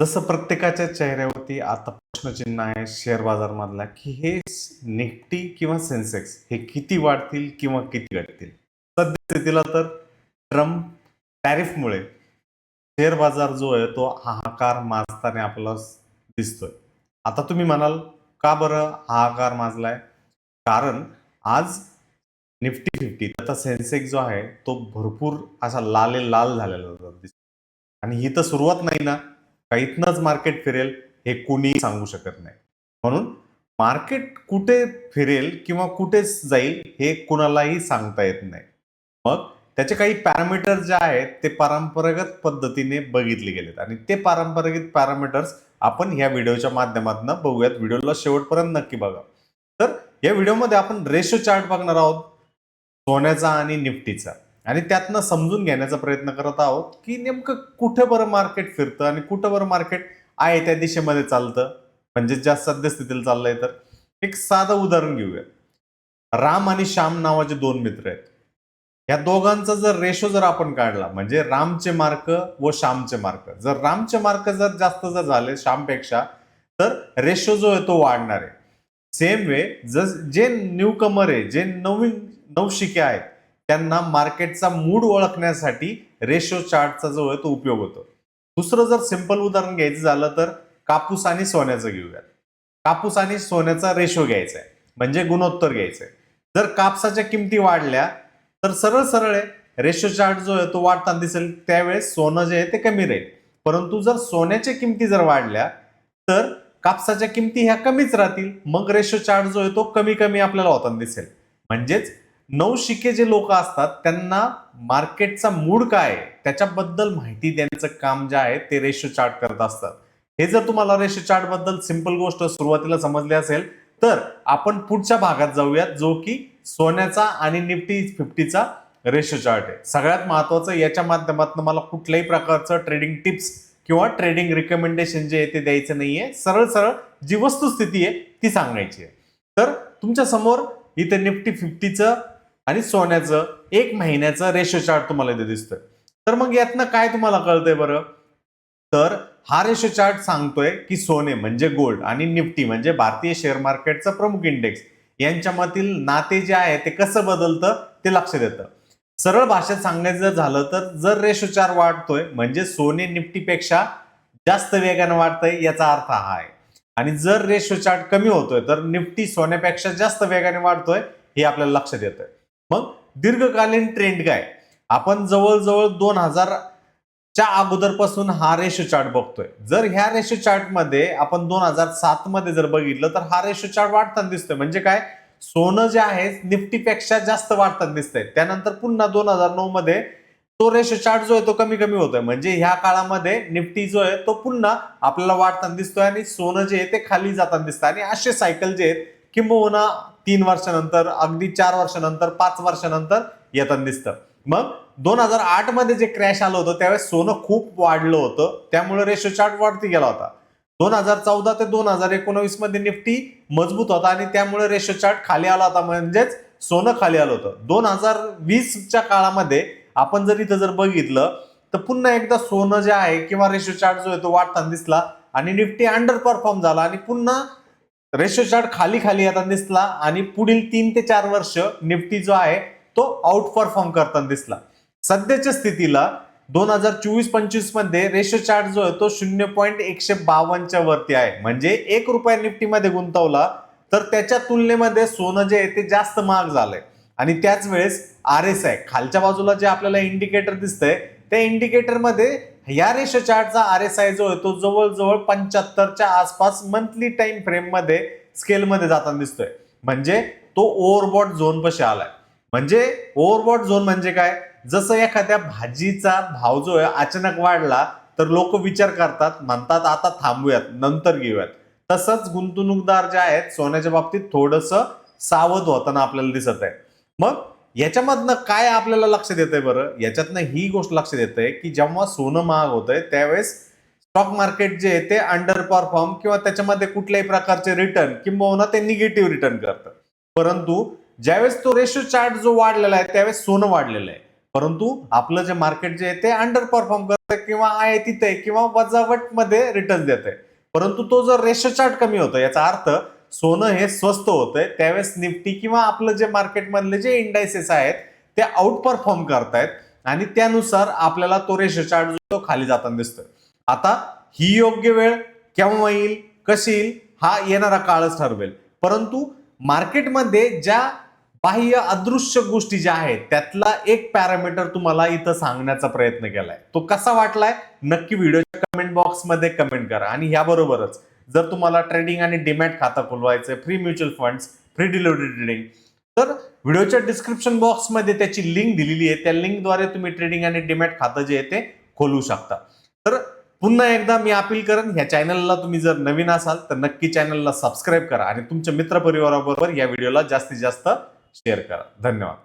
जसं प्रत्येकाच्या चेहऱ्यावरती आता प्रश्नचिन्ह आहे शेअर बाजार मधला की हे निफ्टी किंवा सेन्सेक्स हे किती वाढतील किंवा किती घटतील? सद्यस्थितीला तर ट्रम्प टॅरिफमुळे शेअर बाजार जो आहे तो हाहाकार माजताना आपल्याला दिसतोय. आता तुम्ही म्हणाल का बरं हाहाकार माजलाय? कारण आज निफ्टी फिफ्टी त्याचा सेन्सेक्स जो आहे तो भरपूर असा लाले लाल झालेला दिसतो आणि ही तर सुरुवात नाही ना? का इथनंच मार्केट फिरेल हे कुणीही सांगू शकत नाही. म्हणून मार्केट कुठे फिरेल किंवा कुठे जाईल हे कुणालाही सांगता येत नाही. मग त्याचे काही पॅरामीटर जे आहेत ते परंपरागत पद्धतीने बघितले गेलेत आणि ते पारंपरिक पॅरामीटर्स आपण ह्या व्हिडिओच्या माध्यमातून बघूयात. व्हिडिओला शेवटपर्यंत नक्की बघा. तर या व्हिडिओमध्ये आपण रेशो चार्ट बघणार आहोत. सोन्याचा आणि निफ्टीचा. आणि त्यातनं समजून घेण्याचा प्रयत्न करत आहोत की नेमकं कुठे बरं मार्केट फिरतं आणि कुठं बरं मार्केट आहे त्या दिशेमध्ये चालतं. म्हणजे ज्या सद्यस्थितीला चाललंय तर. एक साधं उदाहरण घेऊया. राम आणि श्याम नावाचे दोन मित्र आहेत. या दोघांचा जर रेशो जर आपण काढला म्हणजे रामचे मार्क व श्यामचे मार्क जर रामचे मार्क जर जास्त जर झाले श्यामपेक्षा तर रेशो जो आहे तो वाढणार आहे. सेम वे जस जे न्यू कमर आहे जे नवीन नवशिके आहेत त्यांना मार्केटचा मूड ओळखण्यासाठी रेशो चार्टचा जो आहे तो उपयोग होतो. दुसरं जर सिंपल उदाहरण घ्यायचं झालं तर कापूस आणि सोन्याचं घेऊयात. कापूस आणि सोन्याचा रेशो घ्यायचा आहे. म्हणजे गुणोत्तर घ्यायचं आहे. जर कापसाच्या किमती वाढल्या तर सरळ सरळ आहे रेशो चार्ट जो आहे तो वाढताना दिसेल. त्यावेळेस सोनं जे आहे ते कमी राहील. परंतु जर सोन्याच्या किमती जर वाढल्या तर कापसाच्या किमती ह्या कमीच राहतील. मग रेशो चार्ट जो आहे तो कमी कमी आपल्याला होताना दिसेल. म्हणजेच नऊ शिके जे लोक असतात त्यांना मार्केटचा मूड काय त्याच्याबद्दल माहिती देण्याचं काम जे आहे ते रेशो चार्ट करत असतात. हे जर तुम्हाला रेशो चार्टबद्दल सिंपल गोष्ट सुरुवातीला समजली असेल तर आपण पुढच्या भागात जाऊयात जो की सोन्याचा आणि निफ्टी फिफ्टीचा रेशो चार्ट आहे. सगळ्यात महत्वाचं याच्या माध्यमातून मला कुठल्याही प्रकारचं ट्रेडिंग टिप्स किंवा ट्रेडिंग रिकमेंडेशन जे आहे ते द्यायचं नाहीये. सरळ सरळ जी वस्तुस्थिती आहे ती सांगायची आहे. तर तुमच्यासमोर इथे निफ्टी फिफ्टीचं आणि सोन्याचं एक महिन्याचं रेशो चार्ट तुम्हाला इथे दिसतोय. तर मग यातनं काय तुम्हाला कळतंय बरं? तर हा रेशो चार्ट सांगतोय की सोने म्हणजे गोल्ड आणि निफ्टी म्हणजे भारतीय शेअर मार्केटचं प्रमुख इंडेक्स यांच्यामधील नाते जे आहे ते कसं बदलतं? ते लक्ष देतं सरळ भाषेत सांगायचं झालं तर जर रेशो चार वाढतोय म्हणजे सोने निफ्टीपेक्षा जास्त वेगाने वाढतंय याचा अर्थ हा आहे. आणि जर रेशो चार्ट कमी होतोय तर निफ्टी सोन्यापेक्षा जास्त वेगाने वाढतोय हे आपल्याला लक्षात येतंय. मग दीर्घकालीन ट्रेंड काय? आपण जवळजवळ दोन हजार च्या अगोदरपासून हा रेशो चार्ट बघतोय. जर ह्या रेशो चार्टमध्ये आपण दोन हजार सात मध्ये जर बघितलं तर हा रेशो चार्ट वाढताना दिसतोय. म्हणजे काय? सोनं जे आहे निफ्टीपेक्षा जास्त वाढताना दिसतंय. त्यानंतर पुन्हा दोन हजार नऊ मध्ये तो रेशो चार्ट जो आहे तो कमी कमी होतोय. म्हणजे ह्या काळामध्ये निफ्टी जो आहे तो पुन्हा आपल्याला वाढताना दिसतोय आणि सोनं जे आहे ते खाली जाताना दिसतं आणि असे सायकल जे आहेत किंबहुना तीन वर्षानंतर अगदी चार वर्षानंतर पाच वर्षानंतर येताना दिसतं. मग दोन हजार आठमध्ये जे क्रॅश आलं होतं त्यावेळेस सोनं खूप वाढलं होतं. त्यामुळे रेशो चार्ट वाढती गेला होता. दोन हजार चौदा ते दोन हजार एकोणवीसमध्ये निफ्टी मजबूत होता आणि त्यामुळे रेशो चार्ट खाली आला होता. म्हणजेच सोनं खाली आलं होतं. दोन हजार वीसच्या काळामध्ये आपण जर इथं जर बघितलं तर पुन्हा एकदा सोनं जे आहे किंवा रेशो चार्ट जो आहे तो वाढताना दिसला आणि निफ्टी अंडर परफॉर्म झाला आणि पुन्हा रेशो चार्ट खाली खाली येताना दिसला आणि पुढील तीन ते चार वर्ष निफ्टी जो आहे तो आउट परफॉर्म करताना दिसला. सध्याच्या स्थितीला दोन हजार चोवीस पंचवीसमध्ये रेशो चार्ट जो आहे तो शून्य पॉईंट एकशे बावन्नच्या वरती आहे. म्हणजे एक रुपया निफ्टीमध्ये गुंतवला तर त्याच्या तुलनेमध्ये सोनं जे आहे ते जास्त महाग झालंय. आणि त्याच वेळेस आर एस आय खालच्या बाजूला जे आपल्याला इंडिकेटर दिसतंय त्या इंडिकेटरमध्ये या रेशो चार्टचा आर एस आय जो आहे तो जवळजवळ पंच्याहत्तरच्या आसपास मंथली टाइम फ्रेममध्ये स्केलमध्ये जाताना दिसतोय. म्हणजे तो ओव्हरबॉट झोन पशी आलाय. म्हणजे ओव्हरबॉट झोन म्हणजे काय? जसं एखाद्या भाजीचा भाव जो आहे अचानक वाढला तर लोक विचार करतात म्हणतात आता थांबूयात नंतर घेऊयात. तसंच गुंतवणूकदार जे आहेत सोन्याच्या बाबतीत थोडस सावध होताना आपल्याला दिसत आहे. मग याच्यामधनं काय आपल्याला लक्षात येतंय बरं? याच्यातनं ही गोष्ट लक्षात येते की जेव्हा सोनं महाग होतंय त्यावेळेस स्टॉक मार्केट जे आहे ते अंडर परफॉर्म किंवा त्याच्यामध्ये कुठल्याही प्रकारचे रिटर्न किंबहुना ते निगेटिव्ह रिटर्न करतं. परंतु ज्यावेळेस तो रेशो चार्ट जो वाढलेला आहे त्यावेळेस सोनं वाढलेलं आहे. परंतु आपलं जे मार्केट जे आहे ते अंडर परफॉर्म करतंय किंवा आहे तिथे किंवा वजावटमध्ये रिटर्न देत आहे परंतु तो जर रेशो चार्ट कमी होतो याचा अर्थ सोनं हे स्वस्त होतंय त्यावेळेस निफ्टी किंवा आपलं जे मार्केटमधले जे इंडायसेस आहेत ते आउट परफॉर्म करतायत. आणि त्यानुसार आपल्याला तो रेशो चार्ट जो तो खाली जाताना दिसतोय. आता ही योग्य वेळ केव्हा येईल कशी येईल हा येणारा काळच ठरवेल. परंतु मार्केटमध्ये ज्या बाह्य अदृश्य गोष्टी ज्या आहेत त्यातला एक पॅरामीटर तुम्हाला इथं सांगण्याचा प्रयत्न केलाय. तो कसा वाटलाय? नक्की व्हिडिओच्या कमेंट बॉक्समध्ये कमेंट करा. आणि याबरोबरच जर तुम्हाला ट्रेडिंग आणि डिमॅट खातं खुलवायचं free mutual funds free delivery trading तर व्हिडिओच्या डिस्क्रिप्शन बॉक्समध्ये त्याची लिंक दिलेली आहे. त्या लिंकद्वारे तुम्ही ट्रेडिंग आणि डिमॅट खातं जे आहे ते खोलू शकता. तर पुन्हा एकदा मी अपील करेन ह्या चॅनलला तुम्ही जर नवीन असाल तर नक्की चॅनलला सबस्क्राईब करा आणि तुमच्या मित्रपरिवाराबरोबर या व्हिडिओला जास्तीत जास्त शेअर करा. धन्यवाद.